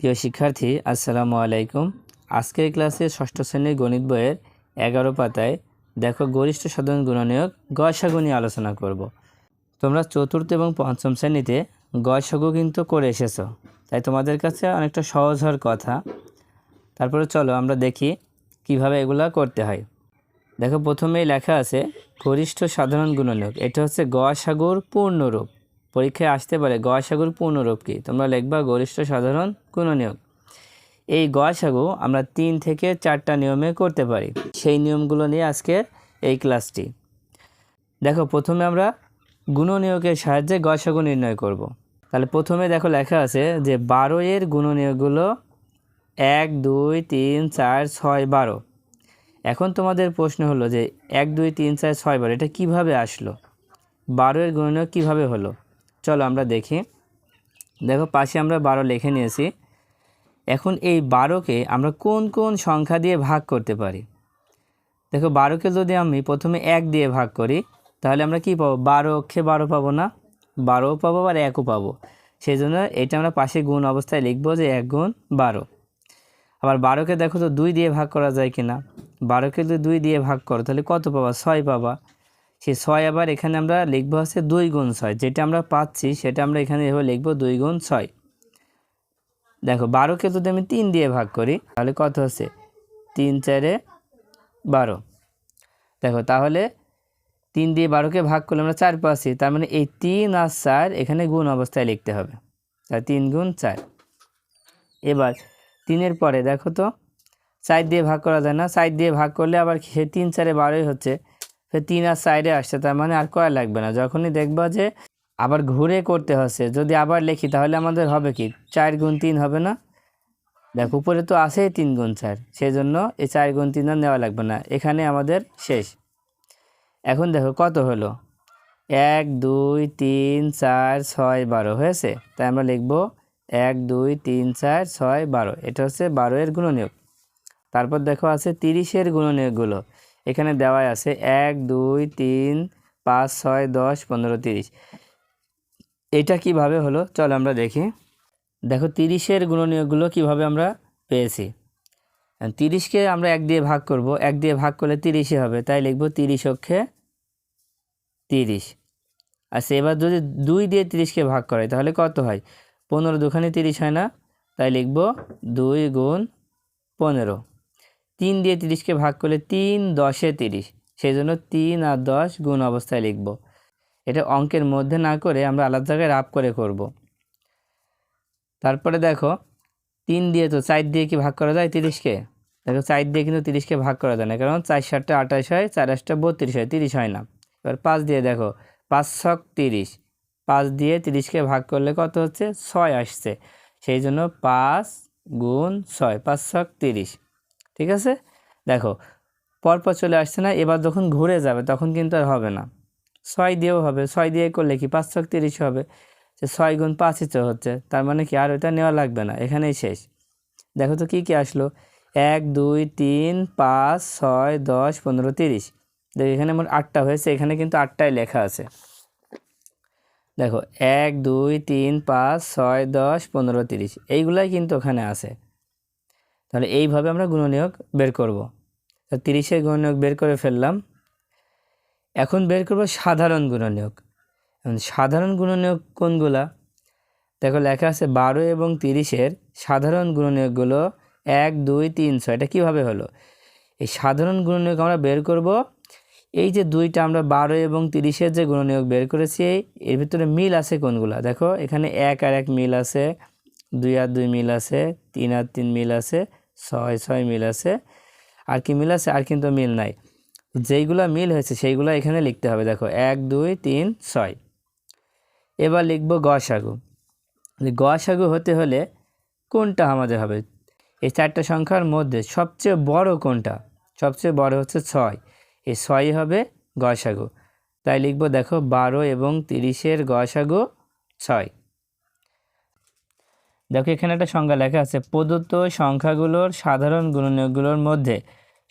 প্রিয় শিক্ষার্থী, আসসালামু আলাইকুম। আজকের ক্লাসে ষষ্ঠ শ্রেণির গণিত বইয়ের এগারো পাতায় দেখো গরিষ্ঠ সাধারণ গুণনীয়ক গয়সাগু নিয়ে আলোচনা করব। তোমরা চতুর্থ এবং পঞ্চম শ্রেণীতে গয়সাগু কিন্তু করে এসেছ, তাই তোমাদের কাছে অনেকটা সহজ হওয়ার কথা। তারপরে চলো আমরা দেখি কীভাবে এগুলা করতে হয়। দেখো প্রথমেই লেখা আছে, গরিষ্ঠ সাধারণ গুণনীয়ক, এটা হচ্ছে গয়সাগুর পূর্ণরূপ। পরীক্ষায় আসতে পারে গয়সাগুর পূর্ণরূপ কি? তোমরা লিখবা গরিষ্ঠ সাধারণ গুণনীয়ক। এই গয়সাগু আমরা তিন থেকে চারটা নিয়মে করতে পারি। সেই নিয়মগুলো নিয়ে আজকের এই ক্লাসটি। দেখো, প্রথমে আমরা গুণনীয়কের সাহায্যে গয়সাগু নির্ণয় করব। তাহলে প্রথমে দেখো লেখা আছে যে বারো এর গুণনীয়কগুলো এক, দুই, তিন, চার, ছয়, বারো। এখন তোমাদের প্রশ্ন হলো যে এক, দুই, তিন, চার, ছয়, বারো, এটা কীভাবে আসলো? বারো এর গুণনীয়ক কীভাবে হলো? চলো আমরা দেখি। দেখো, পাশে আমরা বারো লিখে নিয়েছি। এখন এই বারোকে আমরা কোন কোন সংখ্যা দিয়ে ভাগ করতে পারি? দেখো, বারোকে যদি আমি প্রথমে এক দিয়ে ভাগ করি, তাহলে আমরা কি পাবো? বারো অক্ষে বারো পাবো না? বারোও পাবো আর একও পাবো। সেই জন্য এটা আমরা পাশে গুণ অবস্থায় লিখব যে এক গুণ বারো। আবার বারোকে দেখো তো দুই দিয়ে ভাগ করা যায় কি না বারোকে যদি দুই দিয়ে ভাগ করো, তাহলে কত পাবা? ছয় পাবা। সেই ছয় আবার এখানে আমরা লিখব হচ্ছে দুই গুণ ছয়। যেটা আমরা পাচ্ছি, সেটা আমরা এখানে এভাবে লিখব দুই গুণ ছয়। দেখো, বারোকে যদি আমি তিন দিয়ে ভাগ করি, তাহলে কত হচ্ছে? তিন চারে বারো। দেখো, তাহলে তিন দিয়ে বারোকে ভাগ করলে আমরা চার পাচ্ছি। তার মানে এই তিন আর চার এখানে গুণ অবস্থায় লিখতে হবে। তাই তিন গুণ চার। এবার তিনের পরে দেখো তো, চার দিয়ে ভাগ করা যায় না। চার দিয়ে ভাগ করলে আবার সে তিন চারে বারোই হচ্ছে। তিন আর সাইডে আসছে, তার মানে আর করা লাগবে না। যখনই দেখবা যে আবার ঘুরে করতে হচ্ছে, যদি আবার লিখি, তাহলে আমাদের হবে কি? চার গুণ তিন হবে না? দেখ, উপরে তো আছেই তিন গুণ চার সেই জন্য এই চার গুণ তিন আর নেওয়া লাগবে না। এখানে আমাদের শেষ। এখন দেখো কত হলো? এক, দুই, তিন, চার, ছয়, বারো হয়েছে? তাই আমরা লিখব এক, দুই, তিন, চার, ছয়, বারো। এটা হচ্ছে বারো এর গুণনীয়ক। তারপর দেখো আছে তিরিশের গুণনীয়কগুলো। এখানে দেওয়াই আছে এক, দুই, তিন, পাঁচ, ছয়, দশ, পনেরো, তিরিশ। এটা কীভাবে হলো? চল আমরা দেখি। দেখো, তিরিশের গুণনীয়কগুলো কীভাবে আমরা পেয়েছি? তিরিশকে আমরা এক দিয়ে ভাগ করব। এক দিয়ে ভাগ করলে তিরিশই হবে, তাই লিখব তিরিশ অক্ষে তিরিশ। আচ্ছা এবার যদি দুই দিয়ে তিরিশকে ভাগ করে তাহলে কত হয়? পনেরো দুখানে তিরিশ হয় না, তাই লিখব দুই গুণ পনেরো। তিন দিয়ে তিরিশকে ভাগ করলে তিন, দশে তিরিশ। সেই জন্য তিন আর দশ গুণ অবস্থায় লিখব। এটা অঙ্কের মধ্যে না করে আমরা আলাদা জায়গায় রাপ করে করব। তারপরে দেখো, তিন দিয়ে তো চার দিয়ে কি ভাগ করা যায় তিরিশকে? দেখো, চার দিয়ে কিন্তু তিরিশকে ভাগ করা যায় না, কারণ চার সাতটা আঠাশ হয়, চার আটটা বত্রিশ হয়, তিরিশ হয় না। এবার পাঁচ দিয়ে দেখো, পাঁচ ছক তিরিশ। পাঁচ দিয়ে তিরিশকে ভাগ করলে কত হচ্ছে? ছয় আসছে। সেই জন্য পাঁচ গুণ ছয়, পাঁচ ছক তিরিশ। ঠিক আছে? দেখো, পরপর চলে আসছে না, এবার যখন ঘুরে যাবে তখন কিন্তু আর হবে না। ছয় দিয়েও হবে, ছয় দিয়ে করলে কি পাঁচ ছক তিরিশ হবে? যে ছয় গুণ পাঁচই তো হচ্ছে, তার মানে কি আর ওটা নেওয়া লাগবে না, এখানেই শেষ। দেখো তো কী কী আসলো? এক, দুই, তিন, পাঁচ, ছয়, দশ, পনেরো, তিরিশ। দেখো এখানে মোট আটটা হয়েছে, এখানে কিন্তু আটটাই লেখা আছে। দেখো, এক, দুই, তিন, পাঁচ, ছয়, দশ, পনেরো, তিরিশ, এইগুলাই কিন্তু ওখানে আছে। তাহলে এইভাবে আমরা গুণনীয়ক বের করব। তিরিশের গুণনীয়ক বের করে ফেললাম। এখন বের করব সাধারণ গুণনীয়ক। সাধারণ গুণনীয়ক কোনগুলা? দেখো লেখা আছে বারো এবং তিরিশের সাধারণ গুণনীয়কগুলো এক, দুই, তিন, ছয়। এটা কীভাবে হলো? এই সাধারণ গুণনীয়ক আমরা বের করব। এই যে দুইটা আমরা বারো এবং তিরিশের যে গুণনীয়ক বের করেছি, এর ভিতরে মিল আছে কোনগুলা? দেখো এখানে এক আর এক মিল আছে, দুই আর দুই মিল আছে, তিন আর তিন মিল আছে ছয় ছয় মিল আছে। আর কি মিল আছে? আর কিন্তু মিল নাই। যেইগুলো মিল হয়েছে, সেইগুলো এখানে লিখতে হবে। দেখো, এক, দুই, তিন, ছয়। এবার লিখব গসাগু গসাগু হতে হলে কোনটা আমাদের হবে? এই চারটা সংখ্যার মধ্যে সবচেয়ে বড় কোনটা? সবচেয়ে বড় হচ্ছে ছয়। এই ছয় হবে গসাগু তাই লিখব, দেখো, বারো এবং তিরিশের গসাগু ছয়। দেখো এখানে একটা সংখ্যা লেখা আছে, প্রদত্ত সংখ্যাগুলোর সাধারণ গুণনীয়কগুলোর মধ্যে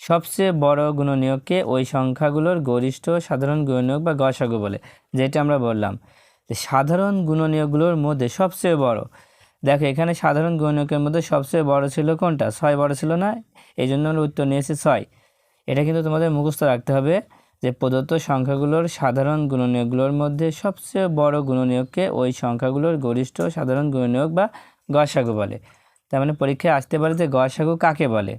সবচেয়ে বড় গুণনীয়ককে ওই সংখ্যাগুলোর গরিষ্ঠ সাধারণ গুণনীয়ক বা গসাগু বলে, যেটা আমরা বললাম। সাধারণ গুণনীয়কগুলোর মধ্যে সবচেয়ে বড়, দেখো এখানে সাধারণ গুণনীয়কের মধ্যে সবচেয়ে বড় ছিল কোনটা? ছয় বড় ছিল না? এই জন্য আমরা উত্তর নিয়েছি ছয়। এটা কিন্তু তোমাদের মুখস্থ রাখতে হবে যে প্রদত্ত সংখ্যাগুলোর সাধারণ গুণনীয়কগুলোর মধ্যে সবচেয়ে বড় গুণনীয়ককে ওই সংখ্যাগুলোর গরিষ্ঠ সাধারণ গুণনীয়ক বা গসাগু বলে। তার মানে পরীক্ষায় আসতে পারে যে গসাগু কাকে বলে?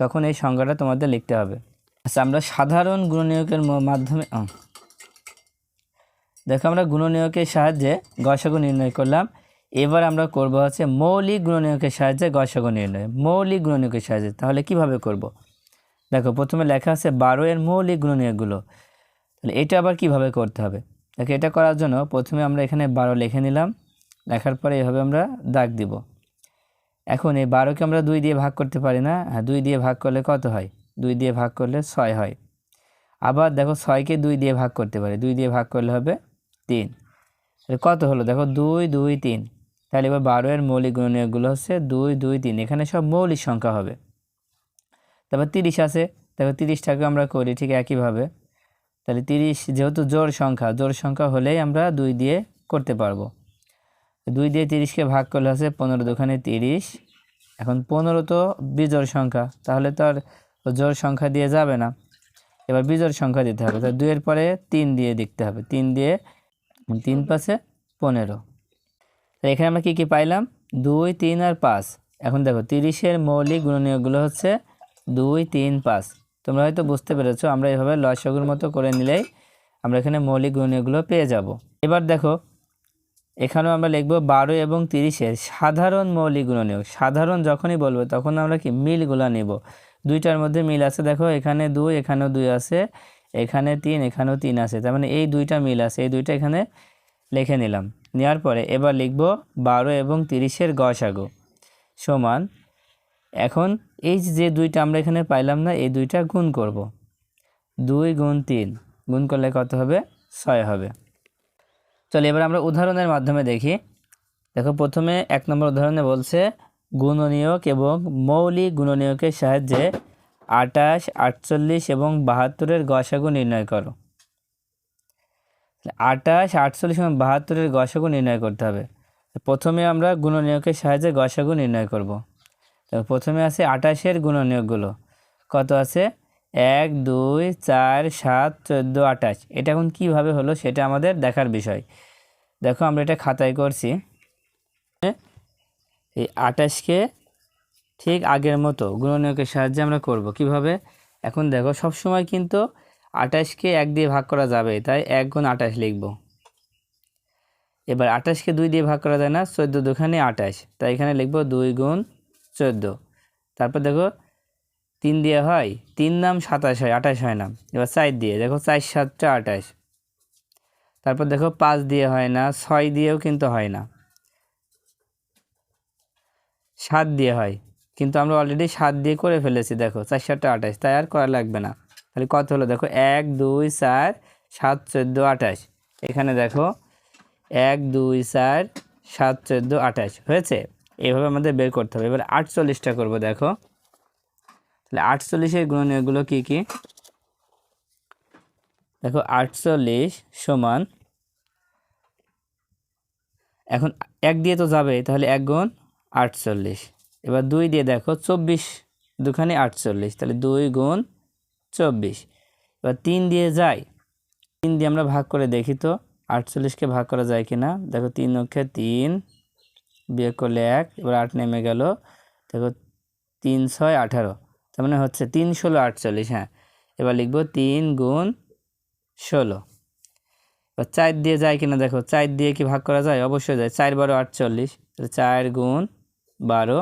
তখন এই সংখ্যাটা তোমাদের লিখতে হবে। আচ্ছা আমরা সাধারণ গুণনীয়কের মাধ্যমে দেখো আমরা গুণনীয়কের সাহায্যে গসাগু নির্ণয় করলাম। এবার আমরা করব হচ্ছে মৌলিক গুণনীয়কের সাহায্যে গসাগু নির্ণয়। মৌলিক গুণনীয়কের সাহায্যে, তাহলে কীভাবে করব? দেখো, প্রথমে লেখা আছে বারো এর মৌলিক গুণনীয়কগুলো। তাহলে এটা আবার কীভাবে করতে হবে? দেখো, এটা করার জন্য প্রথমে আমরা এখানে বারো লিখে নিলাম। লেখার পরে এভাবে আমরা দাগ দিব। এখন এই বারোকে আমরা দুই দিয়ে ভাগ করতে পারি না। হ্যাঁ দুই দিয়ে ভাগ করলে কত হয়? দুই দিয়ে ভাগ করলে ছয় হয়। আবার দেখো ছয়কে দুই দিয়ে ভাগ করতে পারি। দুই দিয়ে ভাগ করলে হবে তিন। কত হলো? দেখো দুই দুই, তিন। তাহলে এবার বারো এর মৌলিক গুণনীয়কগুলো হচ্ছে দুই দুই, তিন। এখানে সব মৌলিক সংখ্যা হবে। তারপর তিরিশ আছে। দেখো তিরিশটাকে আমরা করি ঠিক একইভাবে। তাহলে তিরিশ যেহেতু জোর সংখ্যা জোর সংখ্যা হলেই আমরা দুই দিয়ে করতে পারব। দুই দিয়ে তিরিশকে ভাগ করলে হচ্ছে পনেরো দোকানে তিরিশ। এখন পনেরো তো বিজোড় সংখ্যা, তাহলে তো আর জোর সংখ্যা দিয়ে যাবে না। এবার বিজোড় সংখ্যা দিতে হবে তো দুইয়ের পরে তিন দিয়ে দেখতে হবে, তিন দিয়ে তিন পাশে পনেরো। তো এখানে আমরা কী কী পাইলাম? দুই, তিন আর পাঁচ। এখন দেখো, তিরিশের মৌলিক গুণনীয়কগুলো হচ্ছে দুই, তিন, পাঁচ। তোমরা হয়তো বুঝতে পেরেছ, আমরা এভাবে লসগুর মতো করে নিলেই আমরা এখানে মৌলিক গুণনীয়কগুলো পেয়ে যাব। এবার দেখো এখানেও আমরা লিখব বারো এবং তিরিশের সাধারণ মৌলিক গুণনীয়ক সাধারণ যখনই বলব তখন আমরা কি মিলগুলো নেব। দুইটার মধ্যে মিল আছে, দেখো, এখানে দুই, এখানেও দুই আছে, এখানে তিন, এখানেও তিন আছে। তার মানে এই দুইটা মিল আছে, এই দুইটা এখানে লিখে নিলাম। নেওয়ার পরে এবার লিখব বারো এবং তিরিশের গসাগু সমান, এখন এই যে দুইটা আমরা এখানে পাইলাম না, এই দুইটা গুণ করব। দুই গুণ তিন, গুণ করলে কত হবে? ছয় হবে। চলো এবার আমরা উদাহরণের মাধ্যমে দেখি। দেখো, প্রথমে এক নম্বর উদাহরণে বলছে, গুণনীয়ক এবং মৌলিক গুণনীয়কের সাহায্যে আটাশ, আটচল্লিশ এবং বাহাত্তরের গসাগু নির্ণয় করো। আটাশ, আটচল্লিশ এবং বাহাত্তরের গসাগু নির্ণয় করতে হবে। প্রথমে আমরা গুণনীয়কের সাহায্যে গসাগু নির্ণয় করব। প্রথমে আছে আটাশের গুণনীয়কগুলো। কত আছে? এক, দুই, চার, সাত, চোদ্দ, আঠাশ। এটা এখন কীভাবে হলো সেটা আমাদের দেখার বিষয়। দেখো আমরা এটা খাতায় করছি। এই আঠাশকে ঠিক আগের মতো গুণনীয়কের সাহায্যে আমরা করব। কীভাবে? এখন দেখো সব সময় কিন্তু আঠাশকে এক দিয়ে ভাগ করা যাবে, তাই এক গুণ আঠাশ লিখব। এবার আঠাশকে দুই দিয়ে ভাগ করা যায় না, চোদ্দ দুখানে আঠাশ। তাই এখানে লিখব দুই গুণ চোদ্দ। তারপর দেখো তিন দিয়ে হয়, তিন নাম সাতাশ হয়, আঠাশ হয় না। এবার চার দিয়ে, দেখো চার সাতটা আঠাশ। তারপর দেখো পাঁচ দিয়ে হয় না, ছয় দিয়েও কিন্তু হয় না। সাত দিয়ে হয়, কিন্তু আমরা অলরেডি সাত দিয়ে করে ফেলেছি, দেখো চার সাতটা আঠাশ, তাই আর করা লাগবে না। তাহলে কত হলো? দেখো এক, দুই, চার, সাত, চোদ্দ, আঠাশ। এখানে দেখো এক, দুই, চার, সাত, চোদ্দ, আঠাশ। হয়েছে? এইভাবে আমাদের বের করতে হবে। এবার আটচল্লিশটা করব, দেখো। তাহলে আটচল্লিশের গুণনীয়কগুলো কী কী? দেখো আটচল্লিশ সমান এখন এক দিয়ে তো যাবে তাহলে এক গুণ আটচল্লিশ। এবার দুই দিয়ে দেখো চব্বিশ দুখানে আটচল্লিশ, তাহলে দুই গুণ চব্বিশ। এবার তিন দিয়ে যায় তিন দিয়ে আমরা ভাগ করে দেখি তো আটচল্লিশকে ভাগ করা যায় কি না দেখো তিন অক্ষে তিন বিয়োগ করলে এক, এবার আট নেমে গেল, দেখো তিন ছয় আঠারো। তার মানে হচ্ছে তিন ষোলো আটচল্লিশ হ্যাঁ। এবার লিখব তিন গুণ ষোলো। এবার চার দিয়ে যায় কিনা দেখো, চার দিয়ে কি ভাগ করা যায়? অবশ্যই যায়। চার বারো আটচল্লিশ, তাহলে চার গুণ বারো,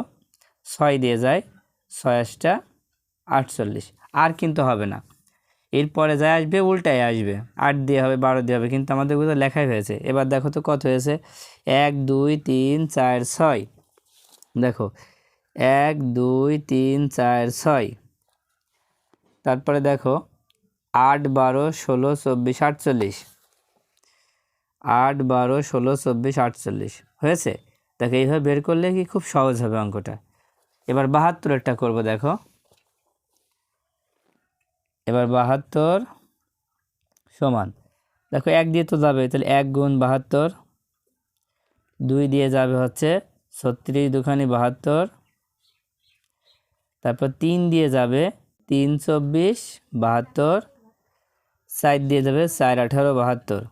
ছয় দিয়ে যায় ছয় আটটা আটচল্লিশ। আর কিন্তু হবে না। এরপরে যা আসবে, উল্টায় আসবে। আট দিয়ে হবে, বারো দিয়ে হবে, কিন্তু আমাদের কোথাও লেখাই হয়েছে। এবার দেখো তো কত হয়েছে? এক, দুই, তিন, চার, ছয়। দেখো এক, দুই, তিন, চার, ছয়। তারপরে দেখো, আট, বারো, ষোলো, চব্বিশ, আটচল্লিশ। আট, বারো, ষোলো, চব্বিশ, আটচল্লিশ। হয়েছে? দেখো, এইভাবে বের করলে কি খুব সহজ হবে অঙ্কটা। এবার বাহাত্তরেরটা করব, দেখো। এবার বাহাত্তর সমান। দেখো, এক দিয়ে তো যাবে, তাহলে এক গুণ বাহাত্তর। দুই দিয়ে যাবে হচ্ছে ছত্রিশ, দুখানি বাহাত্তর। তারপর তিন দিয়ে যাবে তিন চব্বিশ বাহাত্তর সাইড দিয়ে যাবে চার, আঠারো, বাহাত্তর।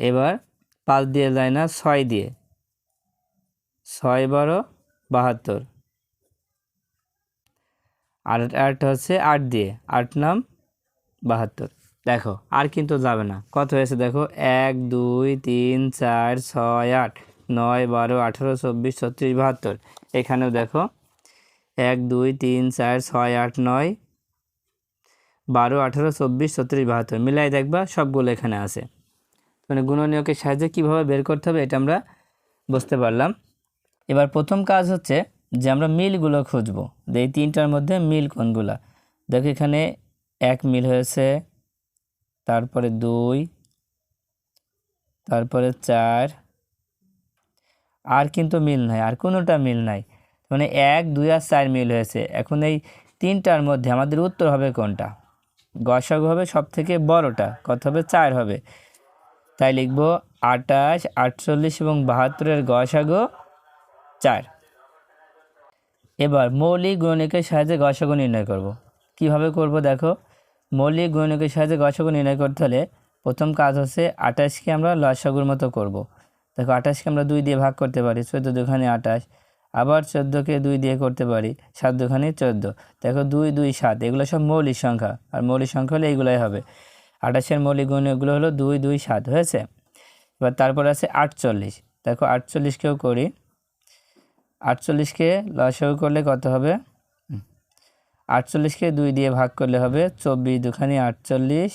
এবার পাঁচ দিয়ে যায় না, ছয় দিয়ে। ছয়, বারো, বাহাত্তর। আর আট হচ্ছে আট দিয়ে, আট নাম বাহাত্তর। দেখো, আর কিন্তু যাবে না। কত হয়েছে দেখো? এক, দুই, তিন, চার, ছয়, আট। নয়, বারো, আঠেরো, চব্বিশ, ছত্রিশ, বাহাত্তর। এখানেও দেখো, এক, দুই, তিন, চার, ছয়, আট, নয়, বারো, আঠেরো, চব্বিশ, ছত্রিশ, বাহাত্তর। মিলাই দেখবা, সবগুলো এখানে আছে। মানে গুণনীয়কের সাহায্যে কীভাবে বের করতে হবে এটা আমরা বুঝতে পারলাম। এবার প্রথম কাজ হচ্ছে যে আমরা মিলগুলো খুঁজবো। এই তিনটার মধ্যে মিল কোনগুলা? দেখো এখানে এক মিল হয়েছে, তারপরে দুই, তারপরে চার আর কিন্তু মিল নাই, আর কোনোটা মিল নাই। মানে এক, দুই আর চার মিল হয়েছে। এখন এই তিনটার মধ্যে আমাদের উত্তর হবে কোনটা? গসাগু হবে সব থেকে বড়টা, কত হবে? চার হবে। তাই লিখব আটাশ, আটচল্লিশ এবং বাহাত্তরের গসাগু চার। এবার মৌলিক গুণিকের সাহায্যে গসাগু নির্ণয় করব। কীভাবে করব দেখো? মৌলিক গুণিকের সাহায্যে গসাগু নির্ণয় করতে হলে প্রথম কাজ হচ্ছে আঠাশকে আমরা লসাগুর মতো করব। দেখো আঠাশকে আমরা দুই দিয়ে ভাগ করতে পারি, চোদ্দ দুখানে আঠাশ, আবার চোদ্দোকে দুই দিয়ে করতে পারি, সাত দুখানে চোদ্দ। দেখো দুই দুই, সাত, এগুলো সব মৌলিক সংখ্যা, আর মৌলিক সংখ্যা হলে এইগুলোই হবে। আঠাশের মৌলিক গুণিকগুলো হলো দুই দুই, সাত, হয়েছে? এবার তারপর আছে আটচল্লিশ। দেখো আটচল্লিশকেও করি, আটচল্লিশকে লসাগু করলে কত হবে? আটচল্লিশকে দুই দিয়ে ভাগ করলে হবে চব্বিশ দুখানি আটচল্লিশ,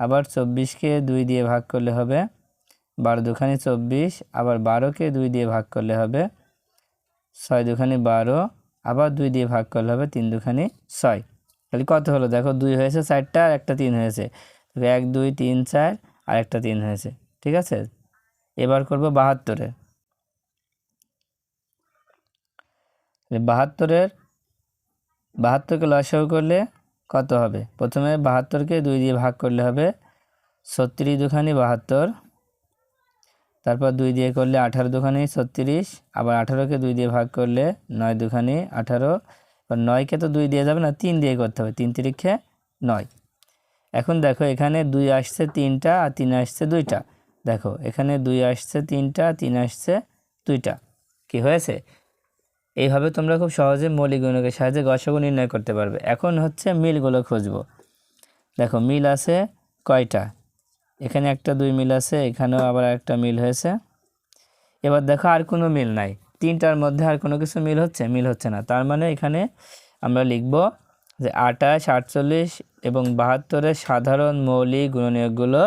আবার চব্বিশকে দুই দিয়ে ভাগ করলে হবে বারো দুখানি চব্বিশ, আবার বারোকে দুই দিয়ে ভাগ করলে হবে ছয় দুখানি বারো, আবার দুই দিয়ে ভাগ করলে হবে তিন দুখানি ছয়। তাহলে কত হলো? দেখো দুই হয়েছে চারটা, আর একটা তিন হয়েছে। এক, দুই, তিন, চার, আর একটা তিন হয়েছে। ঠিক আছে? এবার করব বাহাত্তরে বাহাত্তরের, বাহাত্তরকে লসাগু করলে কত হবে? প্রথমে বাহাত্তরকে দুই দিয়ে ভাগ করলে হবে ছত্রিশ দুখানি বাহাত্তর তারপর দুই দিয়ে করলে আঠারো দুখানি ছত্রিশ, আবার আঠারোকে দুই দিয়ে ভাগ করলে নয় দুখানি আঠারো। নয়কে তো দুই দিয়ে যাবে না, তিন দিয়ে করতে হবে, তিন তিরিক্ষে নয়। এখন দেখো এখানে দুই আসছে তিনটা, আর তিন আসছে দুইটা। দেখো এখানে দুই আসছে তিনটা, তিন আসছে দুইটা। কি হয়েছে? এইভাবে তোমরা খুব সহজে মৌলিক গুণকের সাহায্যে গসাগু নির্ণয় করতে পারবে। এখন হচ্ছে মিলগুলো খুঁজবো। দেখো মিল আছে কয়টা? এখানে একটা দুই মিল আছে, এখানেও আবার একটা মিল হয়েছে। এবার দেখো আর কোনো মিল নাই। তিনটার মধ্যে আর কোনো কিছু মিল হচ্ছে? মিল হচ্ছে না। তার মানে এখানে আমরা লিখব যে আটাশ আটচল্লিশ এবং বাহাত্তরের সাধারণ মৌলিক গুণনীয়কগুলো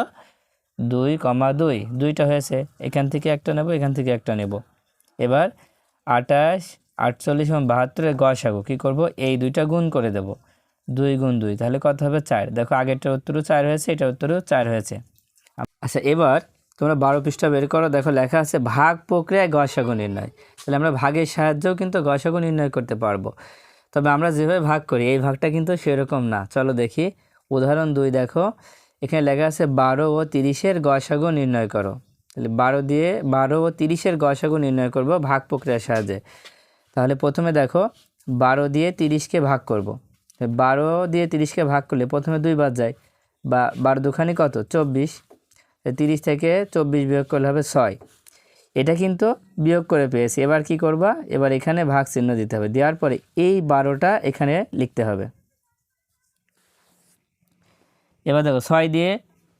দুই কমা দুই, দুইটা হয়েছে। এখান থেকে একটা নেব, এখান থেকে একটা নেব। এবার আটাশ আটচল্লিশ এবং বাহাত্তরের গসাগু কী করব? এই দুইটা গুণ করে দেব। দুই গুণ দুই, তাহলে কত হবে? চার। দেখো আগেরটার উত্তরও চার হয়েছে, এটার উত্তরও চার হয়েছে। আচ্ছা এবার তোমরা বারো পৃষ্ঠা বের করো। দেখো, লেখা আছে, ভাগ প্রক্রিয়ায় গসাগু নির্ণয়। তাহলে আমরা ভাগের সাহায্যেও কিন্তু গসাগু নির্ণয় করতে পারব। তবে আমরা যেভাবে ভাগ করি, এই ভাগটা কিন্তু সেরকম না। চলো দেখি। উদাহরণ দুই দেখো। এখানে লেখা আছে, বারো ও তিরিশের গসাগু নির্ণয় করো। তাহলে বারো দিয়ে, বারো ও তিরিশের গসাগু নির্ণয় করব ভাগ প্রক্রিয়ার সাহায্যে। তাহলে প্রথমে দেখো, বারো দিয়ে তিরিশকে ভাগ করব। বারো দিয়ে তিরিশকে ভাগ করলে প্রথমে দুই বাদ যায়। বা, বারো দুখানি কত? চব্বিশ। তিরিশ থেকে চব্বিশ বিয়োগ করলে হবে ছয়। এটা কিন্তু বিয়োগ করে পেয়েছি। এবার কি করবা? এবার এখানে ভাগ চিহ্ন দিতে হবে। দেওয়ার পরে এই বারোটা এখানে লিখতে হবে। এবার দেখো, ছয় দিয়ে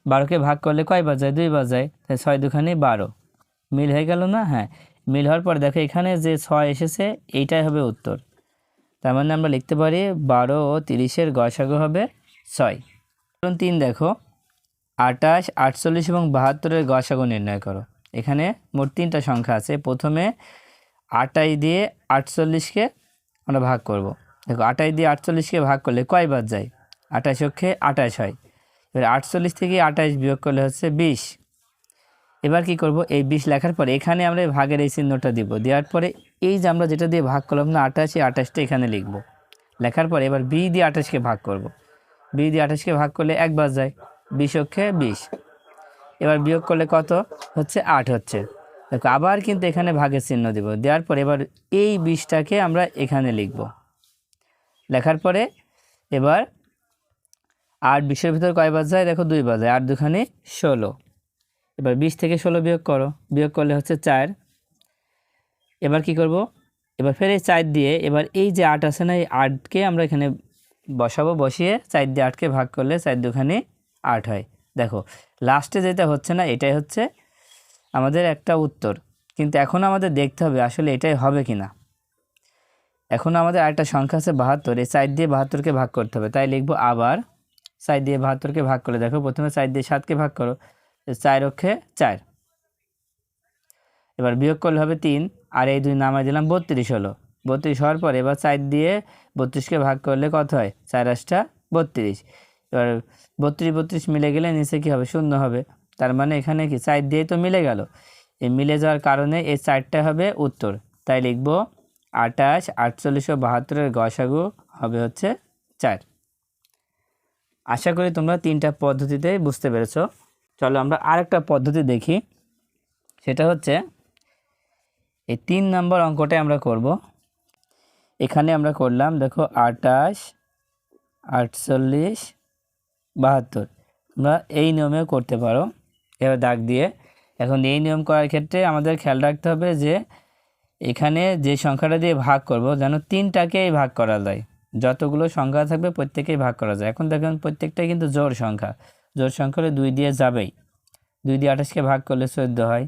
বারোকে ভাগ করলে কয় বাজায় দুই বাজায় তাই ছয় দুখানি বারো। মিল হয়ে গেল না? হ্যাঁ। মিল হওয়ার পর দেখো, এখানে যে ছয় এসেছে, এইটাই হবে উত্তর। তার মানে আমরা লিখতে পারি বারো ও তিরিশের গসাগু হবে ছয়। কারণ তিন দেখো আটাশ, আটচল্লিশ এবং বাহাত্তরের গসাগু নির্ণয় করো। এখানে মোট তিনটা সংখ্যা আছে। প্রথমে আটাই দিয়ে আটচল্লিশকে আমরা ভাগ করব। দেখো, আটাই দিয়ে আটচল্লিশকে ভাগ করলে কয়বার যায়? আঠাশ অক্ষে আঠাশ হয়। এবার আটচল্লিশ থেকে আঠাশ বিয়োগ করলে হচ্ছে বিশ। এবার কি করব? এই বিশ লেখার পরে এখানে আমরা এই ভাগের এই চিহ্নটা দিব। দেওয়ার পরে এই যে আমরা যেটা দিয়ে ভাগ করলাম না আঠাশ এই আঠাশটা এখানে লিখব। লেখার পরে এবার বি দিয়ে আঠাশকে ভাগ করব। বি দিয়ে আঠাশকে ভাগ করলে একবার যায়। বিশ বিশ। এবার বিয়োগ করলে কত? হচ্ছে আট হচ্ছে। দেখো, আবার কিন্তু এখানে ভাগের চিহ্ন দেব। দেওয়ার পরে এবার এই বিশটাকে আমরা এখানে লিখব। লেখার পরে এবার আট বিশের ভিতর কয় বাজায় দেখো, দুই বাজায় আট দুখানে ষোলো। এবার বিশ থেকে ষোলো বিয়োগ করো। বিয়োগ করলে হচ্ছে চার। এবার কি করব? এবার ফের এই চার দিয়ে এবার এই যে আট আছে না, এই আটকে আমরা এখানে বসাবো। বসিয়ে চার দিয়ে আটকে ভাগ করলে চার দুখানে আট হয়। দেখো লাস্টে যেটা হচ্ছে না, এটাই হচ্ছে আমাদের একটা উত্তর। কিন্তু এখন আমাদের দেখতে হবে আসলে এটাই হবে কি না এখন আমাদের আরেকটা সংখ্যা আছে বাহাত্তর, এই চার দিয়ে বাহাত্তরকে ভাগ করতে হবে। তাই লিখব আবার চার দিয়ে বাহাত্তরকে ভাগ করে দেখো প্রথমে চার দিয়ে সাতকে ভাগ করো চার অক্ষে চার। এবার বিয়োগ করলে হবে তিন, আর এই দুই নামাই দিলাম বত্রিশ হলো। বত্রিশ হওয়ার পর এবার চার দিয়ে বত্রিশকে ভাগ করলে কত হয়? চার আটটা বত্রিশ। এবার বত্রিশ বত্রিশ মিলে গেলে নিচে কী হবে? শূন্য হবে। তার মানে এখানে কি? চার দিয়েই তো মিলে গেল। এই মিলে যাওয়ার কারণে এই চারটা হবে উত্তর। তাই লিখব আটাশ আটচল্লিশশো বাহাত্তরের গসাগু হবে হচ্ছে চার। আশা করি তোমরা তিনটা পদ্ধতিতে বুঝতে পেরেছ। চলো আমরা আরেকটা পদ্ধতি দেখি। সেটা হচ্ছে এই তিন নম্বর অঙ্কটাই আমরা করব। এখানে আমরা করলাম, দেখো আটাশ আটচল্লিশ বাহাত্তর। তোমরা এই নিয়মেও করতে পারো। এবার দাগ দিয়ে। এখন এই নিয়ম করার ক্ষেত্রে আমাদের খেয়াল রাখতে হবে যে, এখানে যে সংখ্যাটা দিয়ে ভাগ করব, যেন তিনটাকেই ভাগ করা যায়। যতগুলো সংখ্যা থাকবে প্রত্যেকেই ভাগ করা যায়। এখন দেখুন, প্রত্যেকটাই কিন্তু জোর সংখ্যা। জোর সংখ্যা হলে দুই দিয়ে যাবেই। দুই দিয়ে আঠাশকে ভাগ করলে চোদ্দ হয়।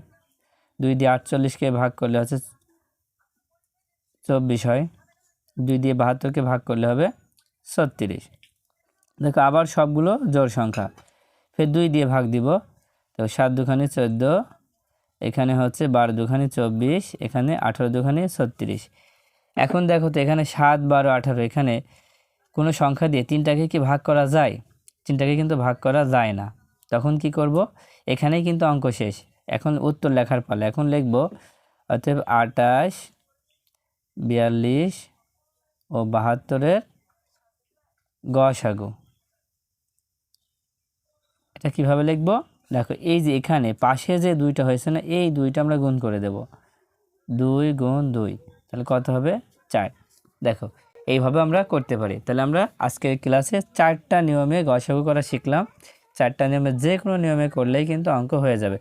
দুই দিয়ে আটচল্লিশকে ভাগ করলে হচ্ছে চব্বিশ হয়। দুই দিয়ে বাহাত্তরকে ভাগ করলে হবে ছত্রিশ। দেখো, আবার সবগুলো জোর সংখ্যা। ফের দুই দিয়ে ভাগ দিব। তো সাত দুখানি চোদ্দ, এখানে হচ্ছে বারো দুখানি চব্বিশ, এখানে আঠারো দুখানি ছত্রিশ। এখন দেখো তো এখানে সাত, বারো, আঠারো, এখানে কোনো সংখ্যা দিয়ে তিনটাকে কি ভাগ করা যায়? তিনটাকে কিন্তু ভাগ করা যায় না। তখন কি করব? এখানেই কিন্তু অঙ্ক শেষ। এখন উত্তর লেখার পালা। এখন লিখব, অতএব আটাশ বিয়াল্লিশ ও বাহাত্তরের গসাগু এটা কীভাবে লিখব? দেখো, এই যে এখানে পাশে যে দুইটা হয়েছে না, এই দুইটা আমরা গুণ করে দেব। দুই গুণ দুই, তাহলে কত হবে? চার। দেখো, এইভাবে আমরা করতে পারি। তাহলে আমরা আজকের ক্লাসে চারটা নিয়মে গসাগু করা শিখলাম। চারটা নিয়মে যে কোনো নিয়মে করলেই কিন্তু অঙ্ক হয়ে যাবে।